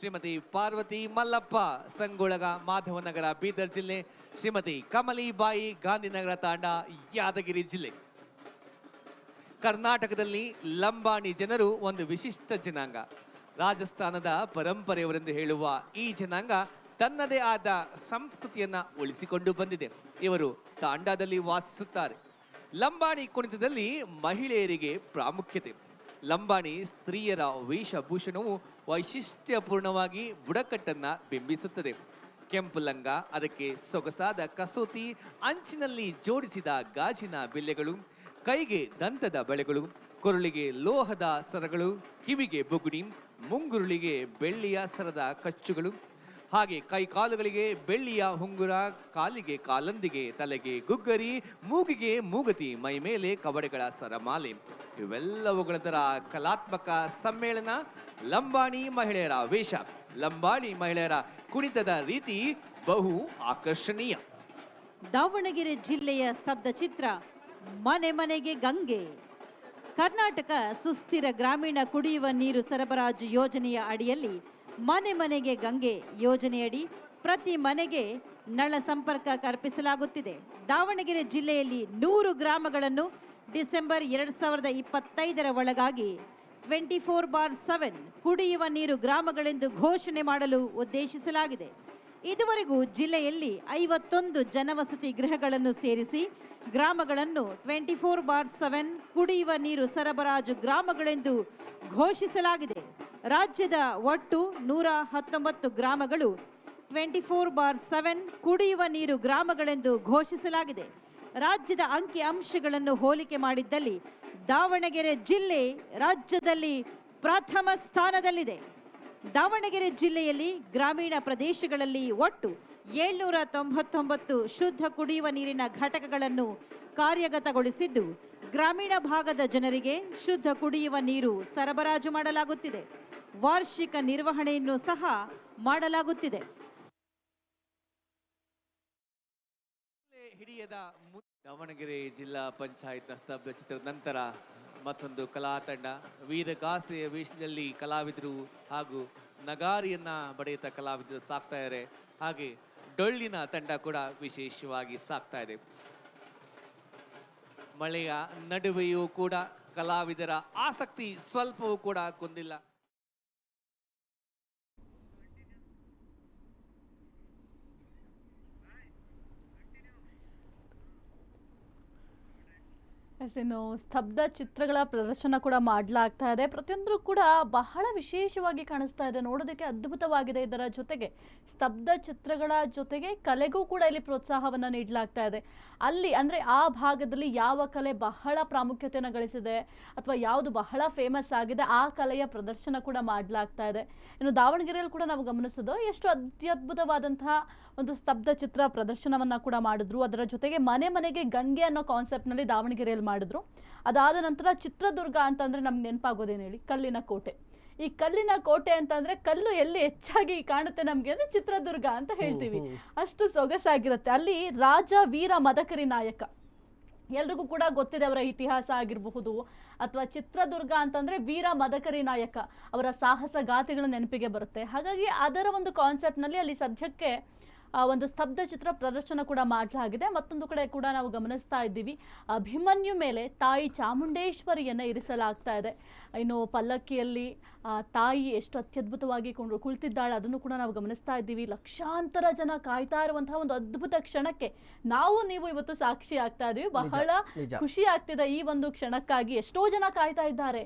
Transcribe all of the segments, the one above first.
ಶ್ರೀಮತಿ ಪಾರ್ವತಿ ಮಲ್ಲಪ್ಪ, ಸಂಗೊಳಗ ಮಾಧವನಗರ ಬೀದರ್ ಜಿಲ್ಲೆ, ಶ್ರೀಮತಿ ಕಮಲಿಬಾಯಿ, ಗಾಂಧಿನಗರ ತಾಂಡ, ಯಾದಗಿರಿ ಜಿಲ್ಲೆ. ಕರ್ನಾಟಕದಲ್ಲಿ ಲಂಬಾಣಿ ಜನರು ಒಂದು ವಿಶಿಷ್ಟ ಜನಾಂಗ. ರಾಜಸ್ಥಾನದ ಪರಂಪರೆಯವರೆಂದು ಹೇಳುವ ಈ ಜನಾಂಗ ತನ್ನದೇ ಆದ ಸಂಸ್ಕೃತಿಯನ್ನ ಉಳಿಸಿಕೊಂಡು ಬಂದಿದೆ. ಇವರು ತಾಂಡಾದಲ್ಲಿ ವಾಸಿಸುತ್ತಾರೆ. ಲಂಬಾಣಿ ಕುಣಿತದಲ್ಲಿ ಮಹಿಳೆಯರಿಗೆ ಪ್ರಾಮುಖ್ಯತೆ. ಲಂಬಾಣಿ ಸ್ತ್ರೀಯರ ವೇಷಭೂಷಣವು ವೈಶಿಷ್ಟ್ಯಪೂರ್ಣವಾಗಿ ಬುಡಕಟ್ಟನ್ನ ಬಿಂಬಿಸುತ್ತದೆ. ಕೆಂಪು ಲಂಗ, ಅದಕ್ಕೆ ಸೊಗಸಾದ ಕಸೂತಿ, ಅಂಚಿನಲ್ಲಿ ಜೋಡಿಸಿದ ಗಾಜಿನ ಬಿಲ್ಲೆಗಳು, ಕೈಗೆ ದಂತದ ಬಳೆಗಳು, ಕೊರಳಿಗೆ ಲೋಹದ ಸರಗಳು, ಕಿವಿಗೆ ಬುಗುಡಿ ಮುಂಗುರುಳಿಗೆ ಬೆಳ್ಳಿಯ ಸರದ ಕಚ್ಚುಗಳು, ಹಾಗೆ ಕೈ ಕಾಲುಗಳಿಗೆ ಬೆಳ್ಳಿಯ ಹುಂಗುರ ಕಾಲಿಗೆ ಕಾಲಂದಿಗೆ ತಲೆಗೆ ಗುಗ್ಗರಿ, ಮೂಗಿಗೆ ಮೂಗತಿ, ಮೈ ಮೇಲೆ ಕವಡೆಗಳ ಸರಮಾಲೆ. ಇವೆಲ್ಲವುಗಳ ಕಲಾತ್ಮಕ ಸಮ್ಮೇಳನ ಲಂಬಾಣಿ ಮಹಿಳೆಯರ ವೇಷ. ಲಂಬಾಣಿ ಮಹಿಳೆಯರ ಕುಣಿತದ ರೀತಿ ಬಹು ಆಕರ್ಷಣೀಯ. ದಾವಣಗೆರೆ ಜಿಲ್ಲೆಯ ಸ್ತಬ್ಧ ಚಿತ್ರ, ಮನೆ ಮನೆಗೆ ಗಂಗೆ. ಕರ್ನಾಟಕ ಸುಸ್ಥಿರ ಗ್ರಾಮೀಣ ಕುಡಿಯುವ ನೀರು ಸರಬರಾಜು ಯೋಜನೆಯ ಅಡಿಯಲ್ಲಿ ಮನೆ ಮನೆಗೆ ಗಂಗೆ ಯೋಜನೆಯಡಿ ಪ್ರತಿ ಮನೆಗೆ ನಳ ಸಂಪರ್ಕ ಕಲ್ಪಿಸಲಾಗುತ್ತಿದೆ. ದಾವಣಗೆರೆ ಜಿಲ್ಲೆಯಲ್ಲಿ ನೂರು ಗ್ರಾಮಗಳನ್ನು ಡಿಸೆಂಬರ್ ಎರಡ್ ಸಾವಿರದ ಇಪ್ಪತ್ತೈದರ ಒಳಗಾಗಿ ಟ್ವೆಂಟಿ ಫೋರ್ ಬಾರ್ ಸೆವೆನ್ ಕುಡಿಯುವ ನೀರು ಗ್ರಾಮಗಳೆಂದು ಘೋಷಣೆ ಮಾಡಲು ಉದ್ದೇಶಿಸಲಾಗಿದೆ. ಇದುವರೆಗೂ ಜಿಲ್ಲೆಯಲ್ಲಿ ಐವತ್ತೊಂದು ಜನವಸತಿ ಗೃಹಗಳನ್ನು ಸೇರಿಸಿ ಗ್ರಾಮಗಳನ್ನು ಟ್ವೆಂಟಿ ಫೋರ್ ಬಾರ್ ಸೆವೆನ್ ಕುಡಿಯುವ ನೀರು ಸರಬರಾಜು ಗ್ರಾಮಗಳೆಂದು ಘೋಷಿಸಲಾಗಿದೆ. ರಾಜ್ಯದ ಒಟ್ಟು ನೂರ ಹತ್ತೊಂಬತ್ತು ಗ್ರಾಮಗಳು ಟ್ವೆಂಟಿ ಫೋರ್ ಬಾರ್ ಸೆವೆನ್ ಕುಡಿಯುವ ನೀರು ಗ್ರಾಮಗಳೆಂದು ಘೋಷಿಸಲಾಗಿದೆ. ರಾಜ್ಯದ ಅಂಕಿ ಅಂಶಗಳನ್ನು ಹೋಲಿಕೆ ಮಾಡಿದ್ದಲ್ಲಿ ದಾವಣಗೆರೆ ಜಿಲ್ಲೆ ರಾಜ್ಯದಲ್ಲಿ ಪ್ರಥಮ ಸ್ಥಾನದಲ್ಲಿದೆ. ದಾವಣಗೆರೆ ಜಿಲ್ಲೆಯಲ್ಲಿ ಗ್ರಾಮೀಣ ಪ್ರದೇಶಗಳಲ್ಲಿ ಒಟ್ಟು ಏಳ್ನೂರ ತೊಂಬತ್ತೊಂಬತ್ತು ಶುದ್ಧ ಕುಡಿಯುವ ನೀರಿನ ಘಟಕಗಳನ್ನು ಕಾರ್ಯಗತಗೊಳಿಸಿದ್ದು, ಗ್ರಾಮೀಣ ಭಾಗದ ಜನರಿಗೆ ಶುದ್ಧ ಕುಡಿಯುವ ನೀರು ಸರಬರಾಜು ಮಾಡಲಾಗುತ್ತಿದೆ. ವಾರ್ಷಿಕ ನಿರ್ವಹಣೆಯನ್ನು ಸಹ ಮಾಡಲಾಗುತ್ತಿದೆ. ಹಿಡಿಯದ ದಾವಣಗೆರೆ ಜಿಲ್ಲಾ ಪಂಚಾಯತ್ನ ಸ್ತಬ್ಧ ಚಿತ್ರದ ನಂತರ ಮತ್ತೊಂದು ಕಲಾ ತಂಡ. ವೀರಗಾಸೆಯ ವೇಷದಲ್ಲಿ ಕಲಾವಿದರು ಹಾಗೂ ನಗಾರಿಯನ್ನ ಬಡಿಯುತ್ತ ಕಲಾವಿದರು ಸಾಕ್ತಾ ಇದ್ದಾರೆ ಹಾಗೆ ಡೊಳ್ಳಿನ ತಂಡ ಕೂಡ ವಿಶೇಷವಾಗಿ ಸಾಕ್ತಾ ಇದೆ. ಮಳೆಯ ನಡುವೆಯೂ ಕೂಡ ಕಲಾವಿದರ ಆಸಕ್ತಿ ಸ್ವಲ್ಪವೂ ಕೂಡ ಕುಂದಿಲ್ಲ. ಎಸ್ ಇನ್ನು ಸ್ತಬ್ಧ ಚಿತ್ರಗಳ ಪ್ರದರ್ಶನ ಕೂಡ ಮಾಡಲಾಗ್ತಾ ಇದೆ. ಪ್ರತಿಯೊಂದರೂ ಕೂಡ ಬಹಳ ವಿಶೇಷವಾಗಿ ಕಾಣಿಸ್ತಾ ಇದೆ. ನೋಡೋದಕ್ಕೆ ಅದ್ಭುತವಾಗಿದೆ ಇದರ ಜೊತೆಗೆ. ಸ್ತಬ್ಧ ಚಿತ್ರಗಳ ಜೊತೆಗೆ ಕಲೆಗೂ ಕೂಡ ಇಲ್ಲಿ ಪ್ರೋತ್ಸಾಹವನ್ನು ನೀಡಲಾಗ್ತಾ ಇದೆ. ಅಲ್ಲಿ ಅಂದರೆ ಆ ಭಾಗದಲ್ಲಿ ಯಾವ ಕಲೆ ಬಹಳ ಪ್ರಾಮುಖ್ಯತೆಯನ್ನು ಗಳಿಸಿದೆ ಅಥವಾ ಯಾವುದು ಬಹಳ ಫೇಮಸ್ ಆಗಿದೆ, ಆ ಕಲೆಯ ಪ್ರದರ್ಶನ ಕೂಡ ಮಾಡಲಾಗ್ತಾ ಇದೆ. ಇನ್ನು ದಾವಣಗೆರೆಯಲ್ಲಿ ಕೂಡ ನಾವು ಗಮನಿಸೋದು ಎಷ್ಟು ಅತ್ಯದ್ಭುತವಾದಂತಹ ಒಂದು ಸ್ತಬ್ಧ ಚಿತ್ರ ಪ್ರದರ್ಶನವನ್ನ ಕೂಡ ಮಾಡಿದ್ರು. ಅದರ ಜೊತೆಗೆ ಮನೆ ಮನೆಗೆ ಗಂಗೆ ಅನ್ನೋ ಕಾನ್ಸೆಪ್ಟ್ನಲ್ಲಿ ದಾವಣಗೆರೆಯಲ್ಲಿ ಮಾಡಿದ್ರು. ಅದಾದ ನಂತರ ಚಿತ್ರದುರ್ಗ ಅಂತಂದ್ರೆ ನಮ್ಗೆ ನೆನಪಾಗೋದೇನು ಹೇಳಿ? ಕಲ್ಲಿನ ಕೋಟೆ. ಈ ಕಲ್ಲಿನ ಕೋಟೆ ಅಂತಂದ್ರೆ ಕಲ್ಲು ಎಲ್ಲಿ ಹೆಚ್ಚಾಗಿ ಕಾಣುತ್ತೆ ನಮ್ಗೆ ಅಂದ್ರೆ ಚಿತ್ರದುರ್ಗ ಅಂತ ಹೇಳ್ತೀವಿ. ಅಷ್ಟು ಸೊಗಸಾಗಿರುತ್ತೆ. ಅಲ್ಲಿ ರಾಜ ವೀರ ಮದಕರಿ ನಾಯಕ. ಎಲ್ರಿಗೂ ಕೂಡ ಗೊತ್ತಿದೆ ಅವರ ಇತಿಹಾಸ ಆಗಿರಬಹುದು ಅಥವಾ ಚಿತ್ರದುರ್ಗ ಅಂತಂದ್ರೆ ವೀರ ಮದಕರಿ ನಾಯಕ. ಅವರ ಸಾಹಸ ಗಾಥೆಗಳು ನೆನಪಿಗೆ ಬರುತ್ತೆ. ಹಾಗಾಗಿ ಅದರ ಒಂದು ಕಾನ್ಸೆಪ್ಟ್ನಲ್ಲಿ ಅಲ್ಲಿ ಸದ್ಯಕ್ಕೆ ಒಂದು ಸ್ತಬ್ಧ ಚಿತ್ರ ಪ್ರದರ್ಶನ ಕೂಡ ಮಾಡಲಾಗಿದೆ. ಮತ್ತೊಂದು ಕಡೆ ಕೂಡ ನಾವು ಗಮನಿಸ್ತಾ ಇದ್ದೀವಿ ಅಭಿಮನ್ಯು ಮೇಲೆ ತಾಯಿ ಚಾಮುಂಡೇಶ್ವರಿಯನ್ನು ಇರಿಸಲಾಗ್ತಾ ಇದೆ. ಇನ್ನು ಪಲ್ಲಕ್ಕಿಯಲ್ಲಿ ಆ, ತಾಯಿ ಎಷ್ಟು ಅತ್ಯದ್ಭುತವಾಗಿ ಕೊಂಡು ಕುಳಿತಿದ್ದಾಳೆ ಅದನ್ನು ಕೂಡ ನಾವು ಗಮನಿಸ್ತಾ ಇದ್ದೀವಿ. ಲಕ್ಷಾಂತರ ಜನ ಕಾಯ್ತಾ ಇರುವಂತಹ ಒಂದು ಅದ್ಭುತ ಕ್ಷಣಕ್ಕೆ ನಾವು ನೀವು ಇವತ್ತು ಸಾಕ್ಷಿ ಆಗ್ತಾ ಇದೀವಿ. ಬಹಳ ಖುಷಿ ಆಗ್ತಿದೆ ಈ ಒಂದು ಕ್ಷಣಕ್ಕಾಗಿ. ಎಷ್ಟೋ ಜನ ಕಾಯ್ತಾ ಇದ್ದಾರೆ.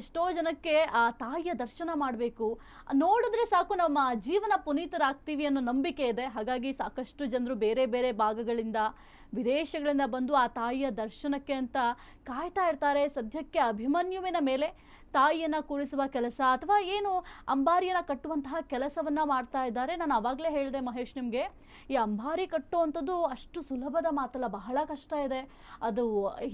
ಎಷ್ಟೋ ಜನಕ್ಕೆ ಆ ತಾಯಿಯ ದರ್ಶನ ಮಾಡಬೇಕು. ನೋಡಿದ್ರೆ ಸಾಕು ನಮ್ಮ ಜೀವನ ಪುನೀತರಾಗ್ತೀವಿ ಅನ್ನೋ ನಂಬಿಕೆ ಇದೆ. ಹಾಗಾಗಿ ಸಾಕಷ್ಟು ಜನರು ಬೇರೆ ಬೇರೆ ಭಾಗಗಳಿಂದ, ವಿದೇಶಗಳಿಂದ ಬಂದು ಆ ತಾಯಿಯ ದರ್ಶನಕ್ಕೆ ಅಂತ ಕಾಯ್ತಾ ಇರ್ತಾರೆ. ಸದ್ಯಕ್ಕೆ ಅಭಿಮನ್ಯುವಿನ ಮೇಲೆ ತಾಯಿಯನ್ನ ಕೂರಿಸುವ ಕೆಲಸ ಅಥವಾ ಏನು ಅಂಬಾರಿಯನ್ನ ಕಟ್ಟುವಂತಹ ಕೆಲಸವನ್ನ ಮಾಡ್ತಾ ಇದ್ದಾರೆ. ನಾನು ಅವಾಗಲೇ ಹೇಳಿದೆ ಮಹೇಶ್ ನಿಮಗೆ, ಈ ಅಂಬಾರಿ ಕಟ್ಟುವಂಥದ್ದು ಅಷ್ಟು ಸುಲಭದ ಮಾತಲ್ಲ, ಬಹಳ ಕಷ್ಟ ಇದೆ. ಅದು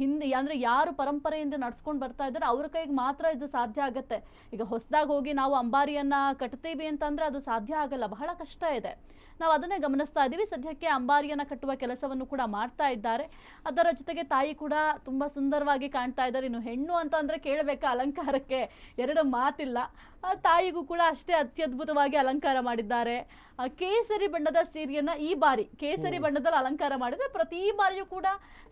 ಹಿಂದೆ, ಅಂದರೆ ಯಾರು ಪರಂಪರೆಯಿಂದ ನಡ್ಸ್ಕೊಂಡು ಬರ್ತಾ ಇದ್ದಾರೆ, ಅವ್ರ ಕೈಗೆ ಮಾತ್ರ ಇದು ಸಾಧ್ಯ ಆಗುತ್ತೆ. ಈಗ ಹೊಸದಾಗಿ ಹೋಗಿ ನಾವು ಅಂಬಾರಿಯನ್ನ ಕಟ್ತೀವಿ ಅಂತಂದರೆ ಅದು ಸಾಧ್ಯ ಆಗಲ್ಲ, ಬಹಳ ಕಷ್ಟ ಇದೆ. ನಾವು ಅದನ್ನೇ ಗಮನಿಸ್ತಾ ಇದ್ದೀವಿ ಸದ್ಯಕ್ಕೆ ಅಂಬಾರಿಯನ್ನ ಕಟ್ಟುವ ಕೆಲಸವನ್ನು ಕೂಡ ಮಾಡ್ತಾ ಇದ್ದಾರೆ. ಅದರ ಜೊತೆಗೆ ತಾಯಿ ಕೂಡ ತುಂಬಾ ಸುಂದರವಾಗಿ ಕಾಣ್ತಾ ಇದ್ದಾರೆ. ಇನ್ನು ಹೆಣ್ಣು ಅಂತ ಅಂದರೆ ಕೇಳಬೇಕಾ ಅಲಂಕಾರಕ್ಕೆ? ಎರಡು ಮಾತಿಲ್ಲ. ತಾಯಿಗೂ ಕೂಡ ಅಷ್ಟೇ ಅತ್ಯದ್ಭುತವಾಗಿ ಅಲಂಕಾರ ಮಾಡಿದ್ದಾರೆ. ಆ ಕೇಸರಿ ಬಣ್ಣದ ಸೀರೆಯನ್ನ ಈ ಬಾರಿ ಕೇಸರಿ ಬಣ್ಣದಲ್ಲಿ ಅಲಂಕಾರ ಮಾಡಿದ್ರೆ ಪ್ರತಿ ಬಾರಿಯೂ ಕೂಡ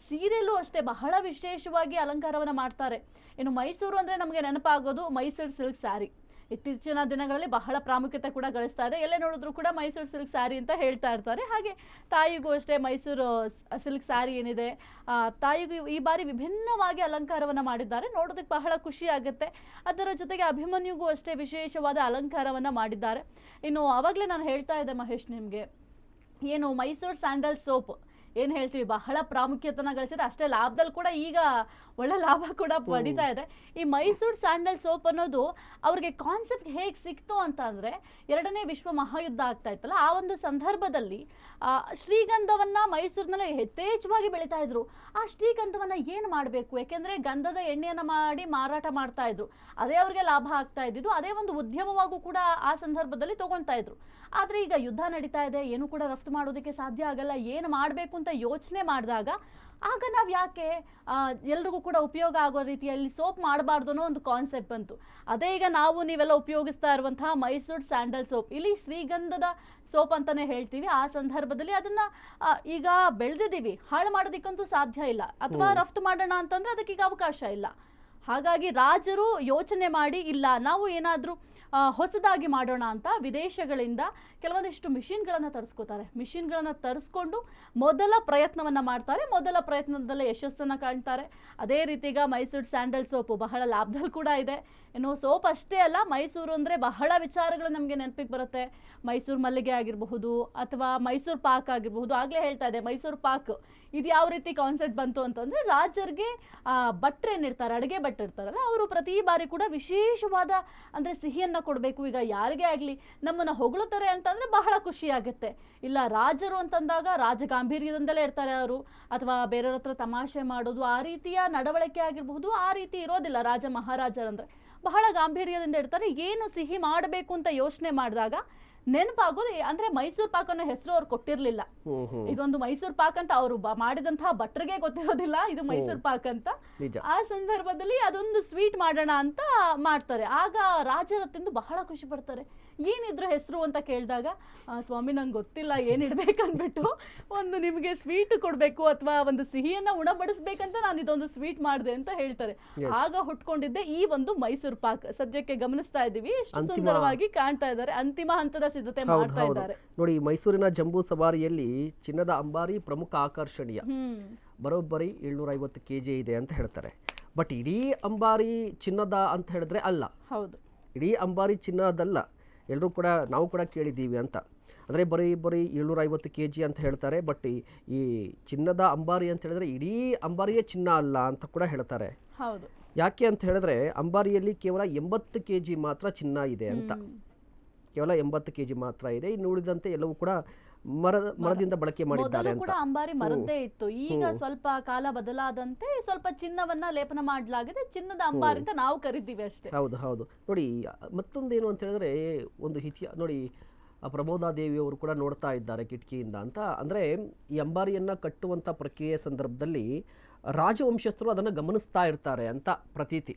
ಸೀರೆಯಲ್ಲೂ ಅಷ್ಟೇ ಬಹಳ ವಿಶೇಷವಾಗಿ ಅಲಂಕಾರವನ್ನ ಮಾಡ್ತಾರೆ. ಇನ್ನು ಮೈಸೂರು ಅಂದ್ರೆ ನಮಗೆ ನೆನಪಾಗೋದು ಮೈಸೂರು ಸಿಲ್ಕ್ ಸ್ಯಾರಿ. ಇತ್ತೀಚಿನ ದಿನಗಳಲ್ಲಿ ಬಹಳ ಪ್ರಾಮುಖ್ಯತೆ ಕೂಡ ಗಳಿಸ್ತಾ ಇದೆ. ಎಲ್ಲೇ ನೋಡಿದ್ರು ಕೂಡ ಮೈಸೂರು ಸಿಲ್ಕ್ ಸ್ಯಾರಿ ಅಂತ ಹೇಳ್ತಾ ಇರ್ತಾರೆ. ಹಾಗೆ ತಾಯಿಗೂ ಅಷ್ಟೇ ಮೈಸೂರು ಸಿಲ್ಕ್ ಸ್ಯಾರಿ ಏನಿದೆ ತಾಯಿಗೂ ಈ ಬಾರಿ ವಿಭಿನ್ನವಾಗಿ ಅಲಂಕಾರವನ್ನು ಮಾಡಿದ್ದಾರೆ. ನೋಡೋದಕ್ಕೆ ಬಹಳ ಖುಷಿ ಆಗುತ್ತೆ. ಅದರ ಜೊತೆಗೆ ಅಭಿಮನ್ಯುಗೂ ಅಷ್ಟೇ ವಿಶೇಷವಾದ ಅಲಂಕಾರವನ್ನು ಮಾಡಿದ್ದಾರೆ. ಇನ್ನು ಆವಾಗಲೇ ನಾನು ಹೇಳ್ತಾ ಇದ್ದೆ ಮಹೇಶ್ ನಿಮಗೆ, ಏನು ಮೈಸೂರು ಸ್ಯಾಂಡಲ್ ಸೋಪ್ ಏನು ಹೇಳ್ತೀವಿ ಬಹಳ ಪ್ರಾಮುಖ್ಯತೆನ ಗಳಿಸಿದೆ. ಅಷ್ಟೇ ಲಾಭದಲ್ಲಿ ಕೂಡ ಈಗ ಒಳ್ಳೆ ಲಾಭ ಕೂಡ ಪಡಿತಾ ಇದೆ. ಈ ಮೈಸೂರು ಸ್ಯಾಂಡಲ್ ಸೋಪ್ ಅನ್ನೋದು ಅವ್ರಿಗೆ ಕಾನ್ಸೆಪ್ಟ್ ಹೇಗೆ ಸಿಕ್ತು ಅಂತ ಅಂದರೆ ಎರಡನೇ ವಿಶ್ವ ಮಹಾಯುದ್ಧ ಆಗ್ತಾ ಇತ್ತಲ್ಲ ಆ ಒಂದು ಸಂದರ್ಭದಲ್ಲಿ ಆ, ಶ್ರೀಗಂಧವನ್ನ ಮೈಸೂರಿನಲ್ಲಿ ಯಥೇಚ್ಛವಾಗಿ ಬೆಳೀತಾ ಇದ್ರು. ಆ ಶ್ರೀಗಂಧವನ್ನ ಏನು ಮಾಡಬೇಕು? ಯಾಕೆಂದ್ರೆ ಗಂಧದ ಎಣ್ಣೆಯನ್ನು ಮಾಡಿ ಮಾರಾಟ ಮಾಡ್ತಾ ಇದ್ರು. ಅದೇ ಅವ್ರಿಗೆ ಲಾಭ ಆಗ್ತಾ ಇದ್ದಿದ್ದು ಅದೇ ಒಂದು ಉದ್ಯಮವಾಗೂ ಕೂಡ ಆ ಸಂದರ್ಭದಲ್ಲಿ ತಗೊಳ್ತಾ ಇದ್ರು. ಆದ್ರೆ ಈಗ ಯುದ್ಧ ನಡೀತಾ ಇದೆ ಏನು ಕೂಡ ರಫ್ತು ಮಾಡೋದಕ್ಕೆ ಸಾಧ್ಯ ಆಗಲ್ಲ ಏನು ಮಾಡಬೇಕು ಅಂತ ಯೋಚನೆ ಮಾಡಿದಾಗ ಆಗ ನಾವು ಯಾಕೆ ಎಲ್ರಿಗೂ ಕೂಡ ಉಪಯೋಗ ಆಗೋ ರೀತಿಯಲ್ಲಿ ಸೋಪ್ ಮಾಡಬಾರ್ದು ಅನ್ನೋ ಒಂದು ಕಾನ್ಸೆಪ್ಟ್ ಬಂತು. ಅದೇ ಈಗ ನಾವು ನೀವೆಲ್ಲ ಉಪಯೋಗಿಸ್ತಾ ಇರುವಂತಹ ಮೈಸೂರು ಸ್ಯಾಂಡಲ್ ಸೋಪ್ ಇಲ್ಲಿ ಶ್ರೀಗಂಧದ ಸೋಪ್ ಅಂತಾನೆ ಹೇಳ್ತೀವಿ. ಆ ಸಂದರ್ಭದಲ್ಲಿ ಅದನ್ನ ಈಗ ಬೆಳೆದಿದ್ದೀವಿ. ಹಾಳು ಮಾಡೋದಕ್ಕಂತೂ ಸಾಧ್ಯ ಇಲ್ಲ. ಅಥವಾ ರಫ್ತು ಮಾಡೋಣ ಅಂತಂದ್ರೆ ಅದಕ್ಕೀಗ ಅವಕಾಶ ಇಲ್ಲ. ಹಾಗಾಗಿ ರಾಜರು ಯೋಚನೆ ಮಾಡಿ, ಇಲ್ಲ, ನಾವು ಏನಾದರೂ ಹೊಸದಾಗಿ ಮಾಡೋಣ ಅಂತ ವಿದೇಶಗಳಿಂದ ಕೆಲವೊಂದಿಷ್ಟು ಮಿಷಿನ್ಗಳನ್ನು ತರಿಸ್ಕೋತಾರೆ. ಮಿಷಿನ್ಗಳನ್ನು ತರಿಸ್ಕೊಂಡು ಮೊದಲ ಪ್ರಯತ್ನವನ್ನು ಮಾಡ್ತಾರೆ. ಮೊದಲ ಪ್ರಯತ್ನದಲ್ಲೇ ಯಶಸ್ಸನ್ನು ಕಾಣ್ತಾರೆ. ಅದೇ ರೀತಿಗ ಮೈಸೂರು ಸ್ಯಾಂಡಲ್ ಸೋಪು ಬಹಳ ಲಾಭದಲ್ಲಿ ಕೂಡ ಇದೆ. ಇನ್ನು ಸೋಪ್ ಅಷ್ಟೇ ಅಲ್ಲ, ಮೈಸೂರು ಅಂದರೆ ಬಹಳ ವಿಚಾರಗಳು ನಮಗೆ ನೆನಪಿಗೆ ಬರುತ್ತೆ. ಮೈಸೂರು ಮಲ್ಲಿಗೆ ಆಗಿರಬಹುದು ಅಥವಾ ಮೈಸೂರು ಪಾಕ್ ಆಗಿರಬಹುದು. ಆಗಲೇ ಹೇಳ್ತಾ ಇದೆ ಮೈಸೂರು ಪಾಕ್. ಇದು ಯಾವ ರೀತಿ ಕಾನ್ಸೆಪ್ಟ್ ಬಂತು ಅಂತಂದರೆ ರಾಜರಿಗೆ ಏನಿರ್ತಾರೆ ಅಡುಗೆ ಇರ್ತಾರಲ್ಲ ಅವರು ಪ್ರತಿ ಬಾರಿ ಕೂಡ ವಿಶೇಷವಾದ, ಅಂದರೆ ಸಿಹಿಯನ್ನು ಕೊಡಬೇಕು. ಈಗ ಯಾರಿಗೇ ಆಗಲಿ, ನಮ್ಮನ್ನು ಹೊಗಳುತ್ತಾರೆ ಅಂತಂದರೆ ಬಹಳ ಖುಷಿಯಾಗುತ್ತೆ ಇಲ್ಲ, ರಾಜರು ಅಂತಂದಾಗ ರಾಜ ಗಾಂಭೀರ್ಯದಿಂದಲೇ ಇರ್ತಾರೆ ಅವರು. ಅಥವಾ ಬೇರೆಯವ್ರ ಹತ್ರ ತಮಾಷೆ ಮಾಡೋದು ಆ ರೀತಿಯ ನಡವಳಿಕೆ ಆಗಿರಬಹುದು, ಆ ರೀತಿ ಇರೋದಿಲ್ಲ ರಾಜ ಮಹಾರಾಜರಂದರೆ. ಬಹಳ ಗಾಂಭೀರ್ಯದಿಂದ ಇರ್ತಾರೆ. ಏನು ಸಿಹಿ ಮಾಡಬೇಕು ಅಂತ ಯೋಚನೆ ಮಾಡಿದಾಗ ನೆನಪಾಗೋದು ಅಂದ್ರೆ ಮೈಸೂರು ಪಾಕ್ ಅನ್ನೋ ಹೆಸರು ಅವ್ರು ಕೊಟ್ಟಿರ್ಲಿಲ್ಲ. ಇದೊಂದು ಮೈಸೂರು ಪಾಕ್ ಅಂತ ಅವರು ಮಾಡಿದಂತಹ ಭಟ್ರಿಗೆ ಗೊತ್ತಿರೋದಿಲ್ಲ ಇದು ಮೈಸೂರು ಪಾಕ್ ಅಂತ. ಆ ಸಂದರ್ಭದಲ್ಲಿ ಅದೊಂದು ಸ್ವೀಟ್ ಮಾಡೋಣ ಅಂತ ಮಾಡ್ತಾರೆ. ಆಗ ರಾಜರ ತಿಂದು ಬಹಳ ಖುಷಿ ಪಡ್ತಾರೆ. ಏನಿದ್ರು ಹೆಸರು ಅಂತ ಕೇಳಿದಾಗ "ಆ, ಸ್ವಾಮಿ ನಂಗೆ ಗೊತ್ತಿಲ್ಲ ಏನಿಡ್ಬೇಕು ಅಂದ್ಬಿಟ್ಟು ಒಂದು ನಿಮಗೆ ಸ್ವೀಟ್ ಕೊಡಬೇಕು ಅಥವಾ ಒಂದು ಸಿಹಿಯನ್ನ ಉಣಬಡಿಸ್ಬೇಕಂತ ನಾನು ಇದೊಂದು ಸ್ವೀಟ್ ಮಾಡಿದೆ ಅಂತ ಹೇಳ್ತಾರೆ. ಆಗ ಹುಟ್ಕೊಂಡಿದ್ದೆ ಈ ಒಂದು ಮೈಸೂರು ಪಾಕ್. ಸದ್ಯಕ್ಕೆ ಗಮನಿಸ್ತಾ ಇದ್ದೀವಿ. ಎಷ್ಟು ಸುಂದರವಾಗಿ ಕಾಣ್ತಾ ಇದ್ದಾರೆ. ಅಂತಿಮ ಹಂತದ ಸಿದ್ಧತೆ ಮಾಡ್ತಾ ಇದ್ದಾರೆ. ನೋಡಿ ಮೈಸೂರಿನ ಜಂಬೂ ಸವಾರಿಯಲ್ಲಿ ಚಿನ್ನದ ಅಂಬಾರಿ ಪ್ರಮುಖ ಆಕರ್ಷಣೀಯ. ಬರೋಬ್ಬರಿ ಏಳ್ನೂರ ಐವತ್ತು ಕೆ ಜಿ ಇದೆ ಅಂತ ಹೇಳ್ತಾರೆ. ಬಟ್ ಇಡೀ ಅಂಬಾರಿ ಚಿನ್ನದ ಅಂತ ಹೇಳಿದ್ರೆ ಅಲ್ಲ. ಹೌದು. ಇಡೀ ಅಂಬಾರಿ ಚಿನ್ನದಲ್ಲ. ಎಲ್ಲರೂ ಕೂಡ ನಾವು ಕೂಡ ಕೇಳಿದ್ದೀವಿ ಅಂತ. ಅಂದರೆ ಬರೀ ಬರೀ ಏಳ್ನೂರ ಐವತ್ತು ಕೆ ಜಿ ಅಂತ ಹೇಳ್ತಾರೆ. ಬಟ್ ಈ ಚಿನ್ನದ ಅಂಬಾರಿ ಅಂತ ಹೇಳಿದ್ರೆ ಇಡೀ ಅಂಬಾರಿಯೇ ಚಿನ್ನ ಅಲ್ಲ ಅಂತ ಕೂಡ ಹೇಳ್ತಾರೆ. ಹೌದು. ಯಾಕೆ ಅಂತ ಹೇಳಿದ್ರೆ ಅಂಬಾರಿಯಲ್ಲಿ ಕೇವಲ ಎಂಬತ್ತು ಕೆ ಜಿ ಮಾತ್ರ ಚಿನ್ನ ಇದೆ ಅಂತ. ಕೇವಲ ಎಂಬತ್ತು ಕೆಜಿ ಮಾತ್ರ ಇದೆ. ಇನ್ನು ಉಳಿದಂತೆ ಎಲ್ಲವೂ ಕೂಡ ಮರದ ಮರದಿಂದ ಬಳಕೆ ಮಾಡಿದ್ದಾರೆ ಅಂತ. ಕೂಡ ಅಂಬಾರಿ ಮರದ್ದೇ ಇತ್ತು. ಈಗ ಸ್ವಲ್ಪ ಕಾಲ ಬದಲಾದಂತೆ ಸ್ವಲ್ಪ ಚಿನ್ನವನ್ನ ಲೇಪನ ಮಾಡಲಾಗಿದೆ. ಚಿನ್ನದ ಅಂಬಾರಿ ಅಂತ ನಾವು ಕರಿತೀವಿ ಅಷ್ಟೇ. ಹೌದು ಹೌದು. ನೋಡಿ ಮತ್ತೊಂದೇನು ಅಂತ ಹೇಳಿದ್ರೆ ಒಂದು ಇತಿಹಾಸ ನೋಡಿ ಆ ದೇವಿ ದೇವಿಯವರು ಕೂಡ ನೋಡ್ತಾ ಇದ್ದಾರೆ ಕಿಟಕಿಯಿಂದ ಅಂತ. ಅಂದರೆ ಈ ಅಂಬಾರಿಯನ್ನು ಕಟ್ಟುವಂಥ ಪ್ರಕ್ರಿಯೆ ಸಂದರ್ಭದಲ್ಲಿ ರಾಜವಂಶಸ್ಥರು ಅದನ್ನು ಗಮನಿಸ್ತಾ ಇರ್ತಾರೆ ಅಂತ ಪ್ರತೀತಿ.